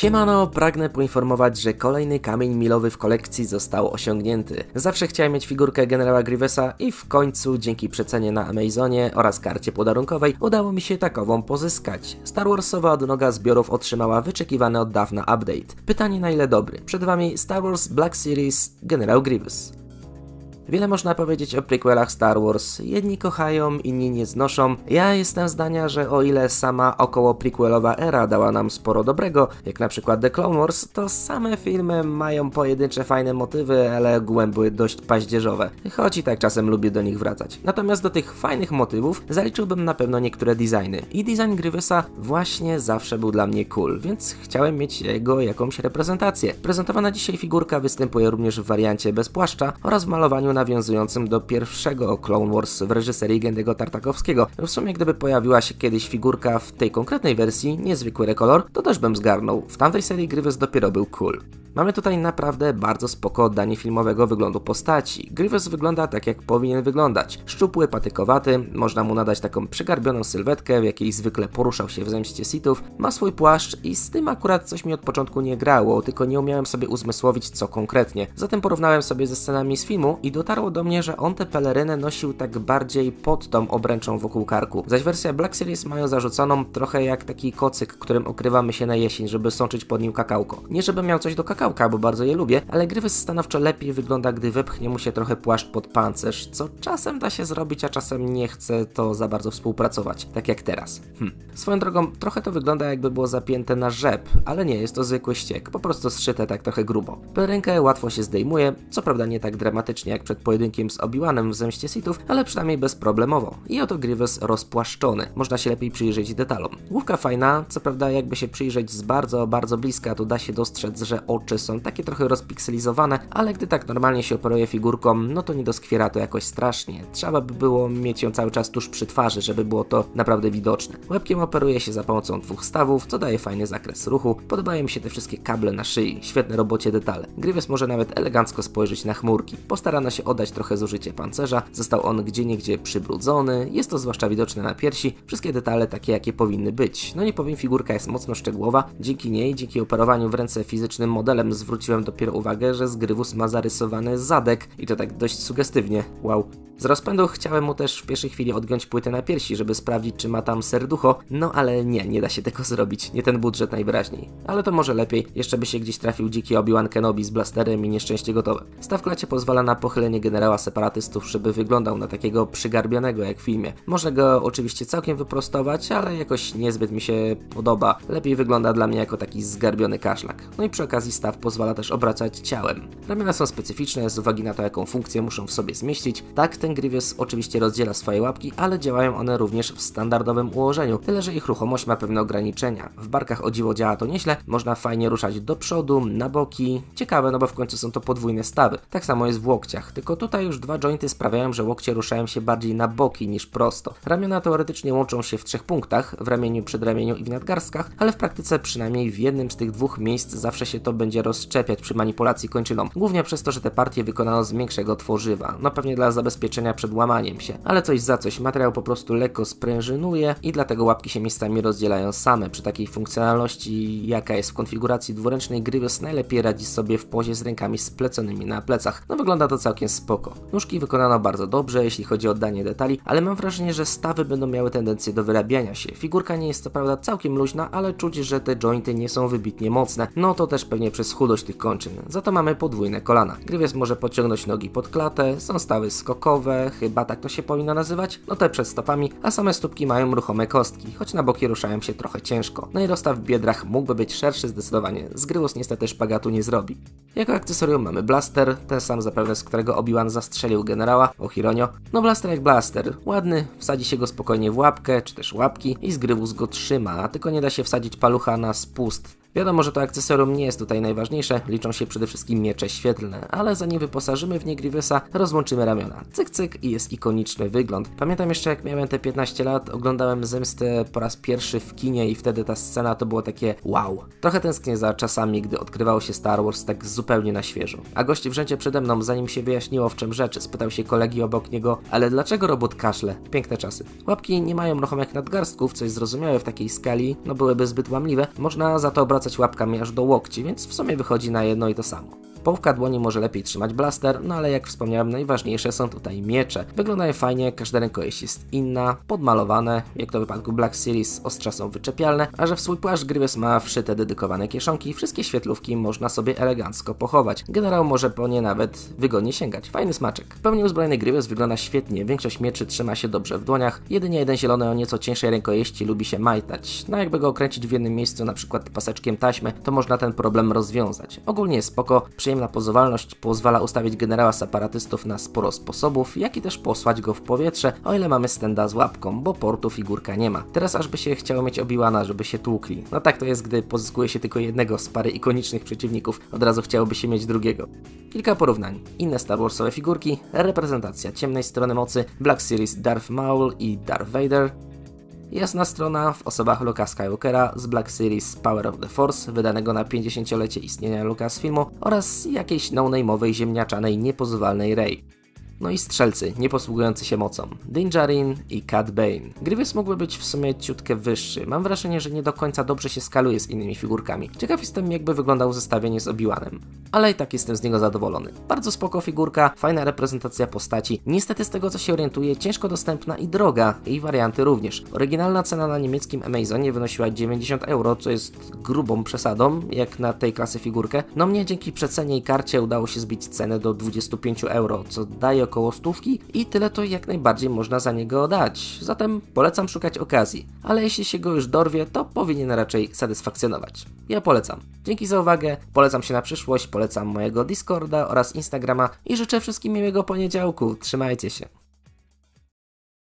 Siemano, pragnę poinformować, że kolejny kamień milowy w kolekcji został osiągnięty. Zawsze chciałem mieć figurkę generała Grievousa i w końcu dzięki przecenie na Amazonie oraz karcie podarunkowej udało mi się takową pozyskać. Star Warsowa odnoga zbiorów otrzymała wyczekiwany od dawna update. Pytanie na ile dobry. Przed wami Star Wars Black Series Generał Grievous. Wiele można powiedzieć o prequelach Star Wars. Jedni kochają, inni nie znoszą. Ja jestem zdania, że o ile sama około prequelowa era dała nam sporo dobrego, jak na przykład The Clone Wars, to same filmy mają pojedyncze fajne motywy, ale ogółem były dość paździerzowe. Choć i tak czasem lubię do nich wracać. Natomiast do tych fajnych motywów zaliczyłbym na pewno niektóre designy. I design Grievousa właśnie zawsze był dla mnie cool, więc chciałem mieć jego jakąś reprezentację. Prezentowana dzisiaj figurka występuje również w wariancie bez płaszcza oraz w malowaniu nawiązującym do pierwszego Clone Wars w reżyserii Gendiego Tartakowskiego. W sumie gdyby pojawiła się kiedyś figurka w tej konkretnej wersji, niezwykły rekolor, to też bym zgarnął. W tamtej serii Grievous dopiero był cool. Mamy tutaj naprawdę bardzo spoko oddanie filmowego wyglądu postaci. Grievous wygląda tak jak powinien wyglądać. Szczupły, patykowaty, można mu nadać taką przygarbioną sylwetkę, w jakiej zwykle poruszał się w zemście Sithów. Ma swój płaszcz i z tym akurat coś mi od początku nie grało, tylko nie umiałem sobie uzmysłowić co konkretnie. Zatem porównałem sobie ze scenami z filmu i dotarło do mnie, że on tę pelerynę nosił tak bardziej pod tą obręczą wokół karku. Zaś wersja Black Series mają zarzuconą trochę jak taki kocyk, którym okrywamy się na jesień, żeby sączyć pod nim kakałko. Nie żeby miał coś do kakałka, bo bardzo je lubię, ale Grievous stanowczo lepiej wygląda, gdy wepchnie mu się trochę płaszcz pod pancerz, co czasem da się zrobić, a czasem nie chce to za bardzo współpracować, tak jak teraz. Hm. Swoją drogą, trochę to wygląda jakby było zapięte na rzep, ale nie, jest to zwykły ściek, po prostu zszyte tak trochę grubo. Pelerynkę łatwo się zdejmuje, co prawda nie tak dramatycznie jak przed pojedynkiem z Obi-Wanem w Zemście Sithów, ale przynajmniej bezproblemowo. I oto Grievous rozpłaszczony, można się lepiej przyjrzeć detalom. Główka fajna, co prawda jakby się przyjrzeć z bardzo, bardzo bliska, to da się dostrzec, że oczy są takie trochę rozpikselizowane, ale gdy tak normalnie się operuje figurką, no to nie doskwiera to jakoś strasznie. Trzeba by było mieć ją cały czas tuż przy twarzy, żeby było to naprawdę widoczne. Łebkiem operuje się za pomocą dwóch stawów, co daje fajny zakres ruchu. Podobają mi się te wszystkie kable na szyi, świetne robocie detale. Grievous może nawet elegancko spojrzeć na chmurki. Postarano się oddać trochę zużycie pancerza, został on gdzieniegdzie przybrudzony, jest to zwłaszcza widoczne na piersi, wszystkie detale takie jakie powinny być. No nie powiem, figurka jest mocno szczegółowa, dzięki niej, dzięki operowaniu w ręce fizycznym modelem zwróciłem dopiero uwagę, że Zgrywus ma zarysowany zadek i to tak dość sugestywnie. Wow. Z rozpędu chciałem mu też w pierwszej chwili odgiąć płytę na piersi, żeby sprawdzić, czy ma tam serducho, no ale nie, nie da się tego zrobić, nie ten budżet najwyraźniej. Ale to może lepiej, jeszcze by się gdzieś trafił dziki Obi-Wan Kenobi z blasterem i nieszczęście gotowe. Staw klacie pozwala na pochylenie generała separatystów, żeby wyglądał na takiego przygarbionego jak w filmie. Można go oczywiście całkiem wyprostować, ale jakoś niezbyt mi się podoba. Lepiej wygląda dla mnie jako taki zgarbiony kaszlak. No i przy okazji staw pozwala też obracać ciałem. Ramiona są specyficzne z uwagi na to, jaką funkcję muszą w sobie zmieścić. Tak, ten Grievous oczywiście rozdziela swoje łapki, ale działają one również w standardowym ułożeniu, tyle że ich ruchomość ma pewne ograniczenia. W barkach o dziwo działa to nieźle, można fajnie ruszać do przodu, na boki. Ciekawe, no bo w końcu są to podwójne stawy. Tak samo jest w łokciach, tylko tutaj już dwa jointy sprawiają, że łokcie ruszają się bardziej na boki niż prosto. Ramiona teoretycznie łączą się w trzech punktach, w ramieniu, przedramieniu i w nadgarstkach, ale w praktyce przynajmniej w jednym z tych dwóch miejsc zawsze się to będzie rozszczepiać przy manipulacji kończyną. Głównie przez to, że te partie wykonano z większego tworzywa. No pewnie dla zabezpieczenia przed łamaniem się. Ale coś za coś, materiał po prostu lekko sprężynuje i dlatego łapki się miejscami rozdzielają same. Przy takiej funkcjonalności, jaka jest w konfiguracji dwuręcznej, Grievous najlepiej radzi sobie w pozie z rękami spleconymi na plecach. No wygląda to całkiem spoko. Nóżki wykonano bardzo dobrze, jeśli chodzi o oddanie detali, ale mam wrażenie, że stawy będą miały tendencję do wyrabiania się. Figurka nie jest co prawda całkiem luźna, ale czuć, że te jointy nie są wybitnie mocne. No to też pewnie przez chudość tych kończyn. Za to mamy podwójne kolana. Grievous może pociągnąć nogi pod klatę, są stawy skokowe, chyba tak to się powinno nazywać, no te przed stopami, a same stópki mają ruchome kostki, choć na boki ruszają się trochę ciężko. No i rozstaw w biedrach mógłby być szerszy zdecydowanie, Zgrywus niestety szpagatu nie zrobi. Jako akcesorium mamy blaster, ten sam zapewne z którego Obi-Wan zastrzelił generała, Ohironio. No blaster jak blaster, ładny, wsadzi się go spokojnie w łapkę, czy też łapki i Zgrywus go trzyma, tylko nie da się wsadzić palucha na spust, Wiadomo, że to akcesorium nie jest tutaj najważniejsze, liczą się przede wszystkim miecze świetlne, ale zanim wyposażymy w nie Grievousa, rozłączymy ramiona. Cyk cyk i jest ikoniczny wygląd. Pamiętam jeszcze jak miałem te 15 lat, oglądałem Zemstę po raz pierwszy w kinie i wtedy ta scena to było takie wow. Trochę tęsknię za czasami, gdy odkrywało się Star Wars tak zupełnie na świeżo. A gość w przede mną, zanim się wyjaśniło w czym rzecz, spytał się kolegi obok niego, ale dlaczego robot kaszle? Piękne czasy. Łapki nie mają ruchomych nadgarstków, co jest zrozumiałe w takiej skali, no byłyby zbyt łamliwe, można za to obracać łapkami aż do łokci, więc w sumie wychodzi na jedno i to samo. Połówka dłoni może lepiej trzymać blaster, no ale jak wspomniałem, najważniejsze są tutaj miecze. Wyglądają fajnie, każda rękojeść jest inna, podmalowane, jak to w wypadku Black Series ostrza są wyczepialne, a że w swój płaszcz Grievous ma wszyte dedykowane kieszonki, wszystkie świetlówki można sobie elegancko pochować. Generał może po nie nawet wygodnie sięgać. Fajny smaczek. W pełni uzbrojony Grievous wygląda świetnie, większość mieczy trzyma się dobrze w dłoniach, jedynie jeden zielony o nieco cieńszej rękojeści lubi się majtać. No jakby go okręcić w jednym miejscu, na przykład paseczkiem taśmy, to można ten problem rozwiązać. Ogólnie spoko, przyjemna pozowalność pozwala ustawić generała separatystów na sporo sposobów, jak i też posłać go w powietrze, o ile mamy stenda z łapką, bo portu figurka nie ma. Teraz aż by się chciało mieć Obi-Wana, żeby się tłukli. No tak to jest, gdy pozyskuje się tylko jednego z pary ikonicznych przeciwników, od razu chciałoby się mieć drugiego. Kilka porównań. Inne Star Warsowe figurki, reprezentacja ciemnej strony mocy, Black Series Darth Maul i Darth Vader, Jasna strona w osobach Luka Skywalkera z Black Series Power of the Force, wydanego na 50-lecie istnienia Lucasfilmu oraz jakiejś no-name'owej ziemniaczanej niepozwalnej Rey. No i strzelcy, nie posługujący się mocą. Din Djarin i Cat Bane. Grievous mógłby być w sumie ciutkę wyższy. Mam wrażenie, że nie do końca dobrze się skaluje z innymi figurkami. Ciekaw jestem, jakby wyglądał zestawienie z Obi-Wanem. Ale i tak jestem z niego zadowolony. Bardzo spoko figurka, fajna reprezentacja postaci. Niestety z tego co się orientuję, ciężko dostępna i droga. I warianty również. Oryginalna cena na niemieckim Amazonie wynosiła 90 euro, co jest grubą przesadą, jak na tej klasy figurkę. No mnie dzięki przecenie i karcie udało się zbić cenę do 25 euro, co daje około stówki i tyle to jak najbardziej można za niego dać. Zatem polecam szukać okazji, ale jeśli się go już dorwie, to powinien raczej satysfakcjonować. Ja polecam. Dzięki za uwagę, polecam się na przyszłość, polecam mojego Discorda oraz Instagrama i życzę wszystkim miłego poniedziałku. Trzymajcie się.